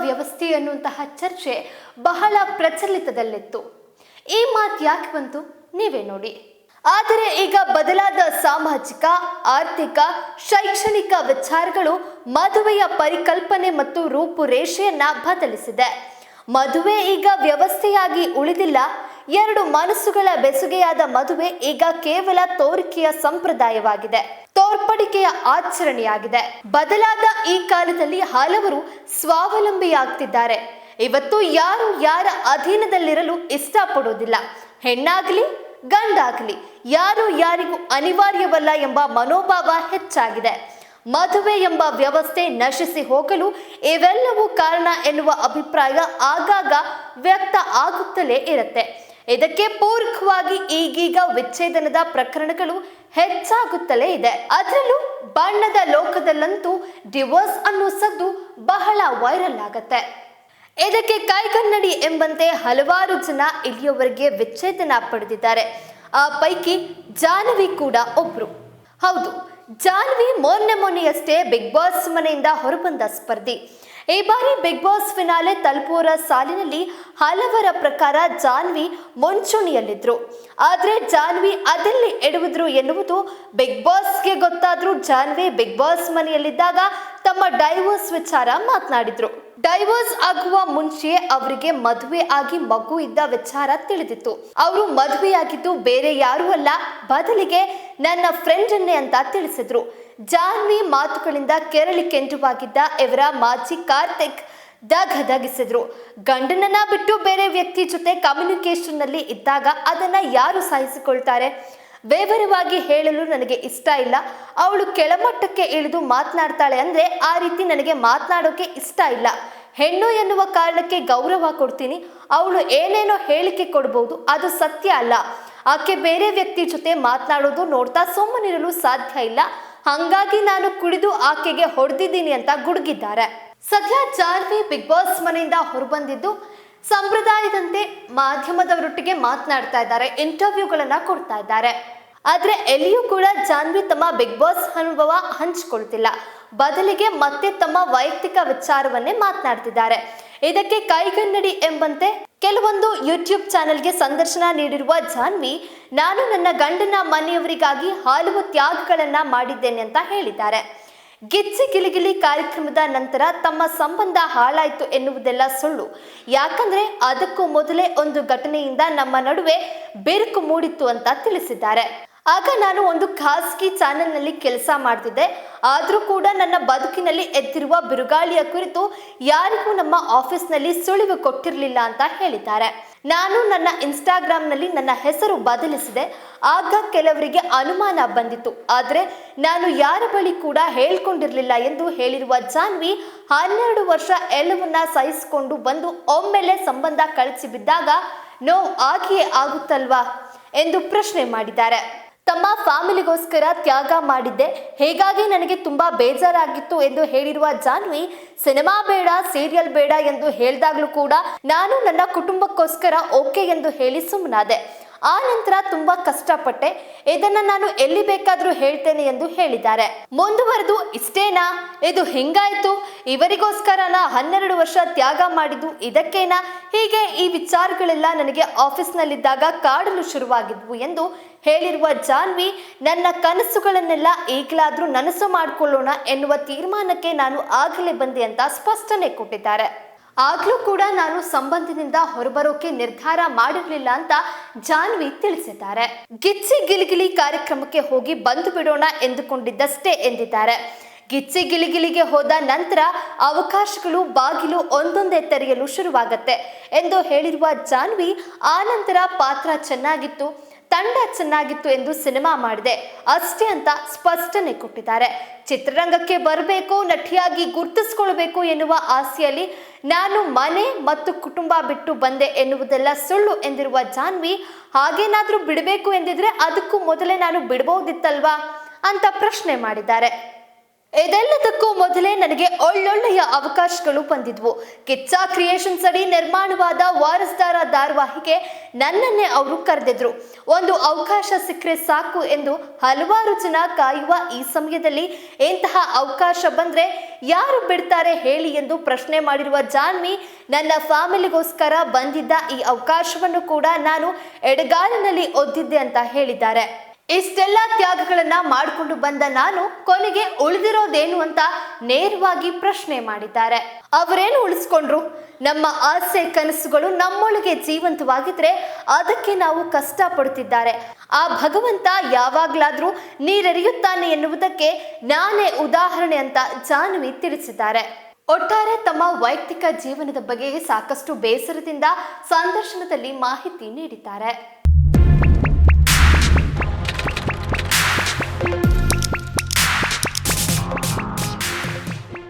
ವ್ಯವಸ್ಥೆ ಅನ್ನುವಂತಹ ಚರ್ಚೆ ಬಹಳ ಪ್ರಚಲಿತದಲ್ಲಿತ್ತು. ಈ ಮಾತು ಯಾಕೆ ಬಂತು? ನೀವೇ ನೋಡಿ. ಆದರೆ ಈಗ ಬದಲಾದ ಸಾಮಾಜಿಕ, ಆರ್ಥಿಕ, ಶೈಕ್ಷಣಿಕ ವಿಚಾರಗಳು ಮದುವೆಯ ಪರಿಕಲ್ಪನೆ ಮತ್ತು ರೂಪುರೇಷೆಯನ್ನ ಬದಲಿಸಿದೆ. ಮದುವೆ ಈಗ ವ್ಯವಸ್ಥೆಯಾಗಿ ಉಳಿದಿಲ್ಲ. ಎರಡು ಮನಸ್ಸುಗಳ ಬೆಸುಗೆಯಾದ ಮದುವೆ ಈಗ ಕೇವಲ ತೋರಿಕೆಯ ಸಂಪ್ರದಾಯವಾಗಿದೆ. ತೋರ್ಪಡಿಕೆಯ ಆಚರಣೆಯಾಗಿದೆ. ಬದಲಾದ ಈ ಕಾಲದಲ್ಲಿ ಹಲವರು ಸ್ವಾವಲಂಬಿಯಾಗ್ತಿದ್ದಾರೆ. ಇವತ್ತು ಯಾರು ಯಾರ ಅಧೀನದಲ್ಲಿರಲು ಇಷ್ಟಪಡೋದಿಲ್ಲ ಹೆಣ್ಣಾಗ್ಲಿ, ಗಂಡಾಗ್ಲಿ, ಯಾರು ಯಾರಿಗೂ ಅನಿವಾರ್ಯವಲ್ಲ ಎಂಬ ಮನೋಭಾವ ಹೆಚ್ಚಾಗಿದೆ. ಮದುವೆ ಎಂಬ ವ್ಯವಸ್ಥೆ ನಶಿಸಿ ಹೋಗಲು ಇವೆಲ್ಲವೂ ಕಾರಣ ಎನ್ನುವ ಅಭಿಪ್ರಾಯ ಆಗಾಗ ವ್ಯಕ್ತ ಆಗುತ್ತಲೇ ಇರುತ್ತೆ. ಇದಕ್ಕೆ ಪೂರಕವಾಗಿ ಈಗೀಗ ವಿಚ್ಛೇದನದ ಪ್ರಕರಣಗಳು ಹೆಚ್ಚಾಗುತ್ತಲೇ ಇದೆ. ಅದರಲ್ಲೂ ಬಣ್ಣದ ಲೋಕದಲ್ಲಂತೂ ಡಿವೋರ್ಸ್ ಅನ್ನೋ ಸದ್ದು ಬಹಳ ವೈರಲ್ ಆಗತ್ತೆ. ಇದಕ್ಕೆ ಕೈಗನ್ನಡಿ ಎಂಬಂತೆ ಹಲವಾರು ಜನ ಇಲ್ಲಿಯವರೆಗೆ ವಿಚ್ಛೇದನ ಪಡೆದಿದ್ದಾರೆ. ಆ ಪೈಕಿ ಜಾಹ್ನವಿ ಕೂಡ ಒಬ್ರು. ಹೌದು ಜಾಹ್ನವಿ ಮೊನ್ನೆ ಮೊನ್ನೆಯಷ್ಟೇ ಬಿಗ್ ಬಾಸ್ ಮನೆಯಿಂದ ಹೊರಬಂದ ಸ್ಪರ್ಧಿ. ಈ ಬಾರಿ ಬಿಗ್ ಬಾಸ್ ಫಿನಾಲೆ ತಲುಪುವರ ಸಾಲಿನಲ್ಲಿ ಹಲವರ ಪ್ರಕಾರ ಜಾನ್ವಿ ಮುಂಚೂಣಿಯಲ್ಲಿದ್ರು. ಆದ್ರೆ ಜಾನ್ವಿ ಅದೆಲ್ಲಿ ಎಡುವುದ್ರು ಎನ್ನುವುದು ಬಿಗ್ ಬಾಸ್ಗೆ ಗೊತ್ತಾದ್ರೂ ಜಾನ್ವಿ ಬಿಗ್ ಬಾಸ್ ಮನೆಯಲ್ಲಿದ್ದಾಗ ತಮ್ಮ ಡೈವೋರ್ಸ್ ವಿಚಾರ ಮಾತನಾಡಿದ್ರು. ಡೈವೋರ್ಸ್ ಆಗುವ ಮುಂಚೆ ಅವರಿಗೆ ಮದುವೆ ಆಗಿ ಮಗು ಇದ್ದ ವಿಚಾರ ತಿಳಿದಿತ್ತು. ಅವರು ಮದುವೆಯಾಗಿದ್ದು ಬೇರೆ ಯಾರೂ ಅಲ್ಲ, ಬದಲಿಗೆ ನನ್ನ ಫ್ರೆಂಡ್ ಅನ್ನೇ ಅಂತ ತಿಳಿಸಿದ್ರು. ಜಾನ್ವಿ ಮಾತುಗಳಿಂದ ಕೆರಳಿ ಕೆಂಟುವಾಗಿದ್ದ ಇವರ ಮಾಜಿ ಕಾರ್ತಿಕ್ ದಗದಗಿಸಿದ್ರು ಗಂಡನನ್ನ ಬಿಟ್ಟು ಬೇರೆ ವ್ಯಕ್ತಿ ಜೊತೆ ಕಮ್ಯುನಿಕೇಶನ್ನಲ್ಲಿ ಇದ್ದಾಗ ಅದನ್ನ ಯಾರು ಸಹಿಸಿಕೊಳ್ತಾರೆ ವಿವರವಾಗಿ ಹೇಳಲು ನನಗೆ ಇಷ್ಟ ಇಲ್ಲ. ಅವಳು ಕೆಳಮಟ್ಟಕ್ಕೆ ಇಳಿದು ಮಾತನಾಡ್ತಾಳೆ ಅಂದ್ರೆ ಆ ರೀತಿ ನನಗೆ ಮಾತನಾಡೋಕೆ ಇಷ್ಟ ಇಲ್ಲ. ಹೆಣ್ಣು ಎನ್ನುವ ಕಾರಣಕ್ಕೆ ಗೌರವ ಕೊಡ್ತೀನಿ. ಅವಳು ಏನೇನೋ ಹೇಳಿಕೆ ಕೊಡ್ಬೋದು, ಅದು ಸತ್ಯ ಅಲ್ಲ. ಆಕೆ ಬೇರೆ ವ್ಯಕ್ತಿ ಜೊತೆ ಮಾತನಾಡೋದು ನೋಡ್ತಾ ಸುಮ್ಮನಿರಲು ಸಾಧ್ಯ ಇಲ್ಲ. ಹಂಗಾಗಿ ನಾನು ಕುಡಿದು ಆಕೆಗೆ ಹೊಡೆದಿದ್ದೀನಿ ಅಂತ ಗುಡುಗಿದ್ದಾರೆ. ಸದ್ಯ ಜಾನ್ವಿ ಬಿಗ್ ಬಾಸ್ ಮನೆಯಿಂದ ಹೊರಬಂದಿದ್ದು ಸಂಪ್ರದಾಯದಂತೆ ಮಾಧ್ಯಮದವರೊಟ್ಟಿಗೆ ಮಾತನಾಡ್ತಾ ಇದ್ದಾರೆ, ಇಂಟರ್ವ್ಯೂಗಳನ್ನು ಕೊಡ್ತಾ ಇದ್ದಾರೆ. ಆದ್ರೆ ಎಲ್ಲಿಯೂ ಕೂಡ ಜಾನ್ವಿ ತಮ್ಮ ಬಿಗ್ ಬಾಸ್ ಅನುಭವ ಹಂಚಿಕೊಳ್ತಿಲ್ಲ. ಬದಲಿಗೆ ಮತ್ತೆ ತಮ್ಮ ವೈಯಕ್ತಿಕ ವಿಚಾರವನ್ನೇ ಮಾತನಾಡ್ತಿದ್ದಾರೆ. ಇದಕ್ಕೆ ಕೈಗನ್ನಡಿ ಎಂಬಂತೆ ಕೆಲವೊಂದು ಯೂಟ್ಯೂಬ್ ಚಾನೆಲ್ಗೆ ಸಂದರ್ಶನ ನೀಡಿರುವ ಜಾನ್ವಿ, ನಾನು ನನ್ನ ಗಂಡನ ಮನೆಯವರಿಗಾಗಿ ಹಲವು ತ್ಯಾಗಗಳನ್ನ ಮಾಡಿದ್ದೇನೆ ಅಂತ ಹೇಳಿದ್ದಾರೆ. ಗಿಚ್ಚಿ ಗಿಲಿಗಿಲಿ ಕಾರ್ಯಕ್ರಮದ ನಂತರ ತಮ್ಮ ಸಂಬಂಧ ಹಾಳಾಯಿತು ಎನ್ನುವುದೆಲ್ಲ ಸುಳ್ಳು. ಯಾಕಂದ್ರೆ ಅದಕ್ಕೂ ಮೊದಲೇ ಒಂದು ಘಟನೆಯಿಂದ ನಮ್ಮ ನಡುವೆ ಬಿರುಕು ಮೂಡಿತ್ತು ಅಂತ ತಿಳಿಸಿದ್ದಾರೆ. ಆಗ ನಾನು ಒಂದು ಖಾಸಗಿ ಚಾನೆಲ್ನಲ್ಲಿ ಕೆಲಸ ಮಾಡ್ತಿದ್ದೆ. ಆದರೂ ಕೂಡ ನನ್ನ ಬದುಕಿನಲ್ಲಿ ಎದ್ದಿರುವ ಬಿರುಗಾಳಿಯ ಕುರಿತು ಯಾರಿಗೂ ನಮ್ಮ ಆಫೀಸ್ನಲ್ಲಿ ಸುಳಿವು ಕೊಟ್ಟಿರಲಿಲ್ಲ ಅಂತ ಹೇಳಿದ್ದಾರೆ. ನಾನು ನನ್ನ ಇನ್ಸ್ಟಾಗ್ರಾಮ್ನಲ್ಲಿ ನನ್ನ ಹೆಸರು ಬದಲಿಸಿದೆ. ಆಗ ಕೆಲವರಿಗೆ ಅನುಮಾನ ಬಂದಿತ್ತು. ಆದರೆ ನಾನು ಯಾರ ಬಳಿ ಕೂಡ ಹೇಳ್ಕೊಂಡಿರಲಿಲ್ಲ ಎಂದು ಹೇಳಿರುವ ಜಾನ್ವಿ, ಹನ್ನೆರಡು ವರ್ಷ ಎಲ್ಲವನ್ನ ಸಹಿಸಿಕೊಂಡು ಬಂದು ಒಮ್ಮೆಲೆ ಸಂಬಂಧ ಕಳಚಿ ಬಿದ್ದಾಗ ನೋವು ಆಗಿಯೇ ಆಗುತ್ತಲ್ವಾ? ಎಂದು ಪ್ರಶ್ನೆ ಮಾಡಿದ್ದಾರೆ. ತಮ್ಮ ಫ್ಯಾಮಿಲಿಗೋಸ್ಕರ ತ್ಯಾಗ ಮಾಡಿದ್ದೆ. ಹೀಗಾಗಿ ನನಗೆ ತುಂಬಾ ಬೇಜಾರಾಗಿತ್ತು ಎಂದು ಹೇಳಿರುವ ಜಾನ್ವಿ, ಸಿನಿಮಾ ಬೇಡ, ಸೀರಿಯಲ್ ಬೇಡ ಎಂದು ಹೇಳಿದಾಗಲೂ ಕೂಡ ನಾನು ನನ್ನ ಕುಟುಂಬಕ್ಕೋಸ್ಕರ ಓಕೆ ಎಂದು ಹೇಳಿ ಸುಮ್ಮನಾದೆ ಆ ನಂತರ ತುಂಬಾ ಕಷ್ಟಪಟ್ಟೆ. ಇದನ್ನ ನಾನು ಎಲ್ಲಿ ಬೇಕಾದ್ರೂ ಹೇಳ್ತೇನೆ ಎಂದು ಹೇಳಿದ್ದಾರೆ. ಮುಂದುವರೆದು ಇಷ್ಟೇನಾ? ಇದು ಹಿಂಗಾಯ್ತು? ಇವರಿಗೋಸ್ಕರನ ಹನ್ನೆರಡು ವರ್ಷ ತ್ಯಾಗ ಮಾಡಿದ್ದು ಇದಕ್ಕೇನಾ? ಹೀಗೆ ಈ ವಿಚಾರಗಳೆಲ್ಲ ನನಗೆ ಆಫೀಸ್ನಲ್ಲಿದ್ದಾಗ ಕಾಡಲು ಶುರುವಾಗಿದ್ವು ಎಂದು ಹೇಳಿರುವ ಜಾನ್ವಿ, ನನ್ನ ಕನಸುಗಳನ್ನೆಲ್ಲ ಈಗಲಾದ್ರೂ ನನಸು ಮಾಡಿಕೊಳ್ಳೋಣ ಎನ್ನುವ ತೀರ್ಮಾನಕ್ಕೆ ನಾನು ಆಗಲೇ ಬಂದೆ ಅಂತ ಸ್ಪಷ್ಟನೆ ಕೊಟ್ಟಿದ್ದಾರೆ. ಆಗ್ಲೂ ಕೂಡ ನಾನು ಸಂಬಂಧದಿಂದ ಹೊರಬರೋಕೆ ನಿರ್ಧಾರ ಮಾಡಿರಲಿಲ್ಲ ಅಂತ ಜಾನ್ವಿ ತಿಳಿಸಿದ್ದಾರೆ. ಗಿಚ್ಚಿ ಗಿಲಿಗಿಲಿ ಕಾರ್ಯಕ್ರಮಕ್ಕೆ ಹೋಗಿ ಬಂದು ಬಿಡೋಣ ಎಂದುಕೊಂಡಿದ್ದಷ್ಟೇ ಎಂದಿದ್ದಾರೆ. ಗಿಚ್ಚಿ ಗಿಲಿಗಿಲಿಗೆ ಹೋದ ನಂತರ ಅವಕಾಶಗಳು ಬಾಗಿಲು ಒಂದೊಂದೇ ತೆರೆಯಲು ಶುರುವಾಗತ್ತೆ ಎಂದು ಹೇಳಿರುವ ಜಾನ್ವಿ, ಆ ನಂತರ ಪಾತ್ರ ಚೆನ್ನಾಗಿತ್ತು ತಂಡ ಚೆನ್ನಾಗಿತ್ತು ಎಂದು ಸಿನಿಮಾ ಮಾಡಿದೆ. ಅಷ್ಟೇ ಅಂತ ಸ್ಪಷ್ಟನೆ ಕೊಟ್ಟಿದ್ದಾರೆ. ಚಿತ್ರರಂಗಕ್ಕೆ ಬರಬೇಕು, ನಟಿಯಾಗಿ ಗುರುತಿಸ್ಕೊಳ್ಬೇಕು ಎನ್ನುವ ಆಸೆಯಲ್ಲಿ ನಾನು ಮನೆ ಮತ್ತು ಕುಟುಂಬ ಬಿಟ್ಟು ಬಂದೆ ಎನ್ನುವುದೆಲ್ಲ ಸುಳ್ಳು ಎಂದಿರುವ ಜಾನ್ವಿ, ಹಾಗೇನಾದರೂ ಬಿಡಬೇಕು ಎಂದಿದ್ರೆ ಅದಕ್ಕೂ ಮೊದಲೇ ನಾನು ಬಿಡಬಹುದಿತ್ತಲ್ವಾ ಅಂತ ಪ್ರಶ್ನೆ ಮಾಡಿದ್ದಾರೆ. ಇದೆಲ್ಲದಕ್ಕೂ ಮೊದಲೇ ನನಗೆ ಒಳ್ಳೊಳ್ಳೆಯ ಅವಕಾಶಗಳು ಬಂದಿದ್ವು. ಕಿಚ್ಚ ಕ್ರಿಯೇಷನ್ಸ್ ಅಡಿ ನಿರ್ಮಾಣವಾದ ವಾರಸ್ದಾರ ಧಾರಾವಾಹಿಗೆ ನನ್ನನ್ನೇ ಅವರು ಕರೆದಿದ್ರು. ಒಂದು ಅವಕಾಶ ಸಿಕ್ಕರೆ ಸಾಕು ಎಂದು ಹಲವಾರು ಜನ ಕಾಯುವ ಈ ಸಮಯದಲ್ಲಿ ಇಂತಹ ಅವಕಾಶ ಬಂದ್ರೆ ಯಾರು ಬಿಡ್ತಾರೆ ಹೇಳಿ ಎಂದು ಪ್ರಶ್ನೆ ಮಾಡಿರುವ ಜಾನ್ವಿ, ನನ್ನ ಫ್ಯಾಮಿಲಿಗೋಸ್ಕರ ಬಂದಿದ್ದ ಈ ಅವಕಾಶವನ್ನು ಕೂಡ ನಾನು ಎಡಗಾಲಿನಲ್ಲಿ ಒದ್ದಿದ್ದೆ ಅಂತ ಹೇಳಿದ್ದಾರೆ. ಇಷ್ಟೆಲ್ಲ ತ್ಯಾಗಗಳನ್ನ ಮಾಡಿಕೊಂಡು ಬಂದ ನಾನು ಕೊನೆಗೆ ಉಳಿದಿರೋದೇನು ಅಂತ ನೇರವಾಗಿ ಪ್ರಶ್ನೆ ಮಾಡಿದ್ದಾರೆ. ಅವರೇನು ಉಳಿಸ್ಕೊಂಡ್ರು? ನಮ್ಮ ಆಸೆ ಕನಸುಗಳು ನಮ್ಮೊಳಗೆ ಜೀವಂತವಾಗಿದ್ರೆ ಅದಕ್ಕೆ ನಾವು ಕಷ್ಟ ಪಡುತ್ತಿದ್ದಾರೆ ಆ ಭಗವಂತ ಯಾವಾಗ್ಲಾದ್ರೂ ನೀರೆರೆಯುತ್ತಾನೆ ಎನ್ನುವುದಕ್ಕೆ ನಾನೇ ಉದಾಹರಣೆ ಅಂತ ಜಾನ್ವಿ ತಿಳಿಸಿದ್ದಾರೆ. ಒಟ್ಟಾರೆ ತಮ್ಮ ವೈಯಕ್ತಿಕ ಜೀವನದ ಬಗ್ಗೆ ಸಾಕಷ್ಟು ಬೇಸರದಿಂದ ಸಂದರ್ಶನದಲ್ಲಿ ಮಾಹಿತಿ ನೀಡಿದ್ದಾರೆ.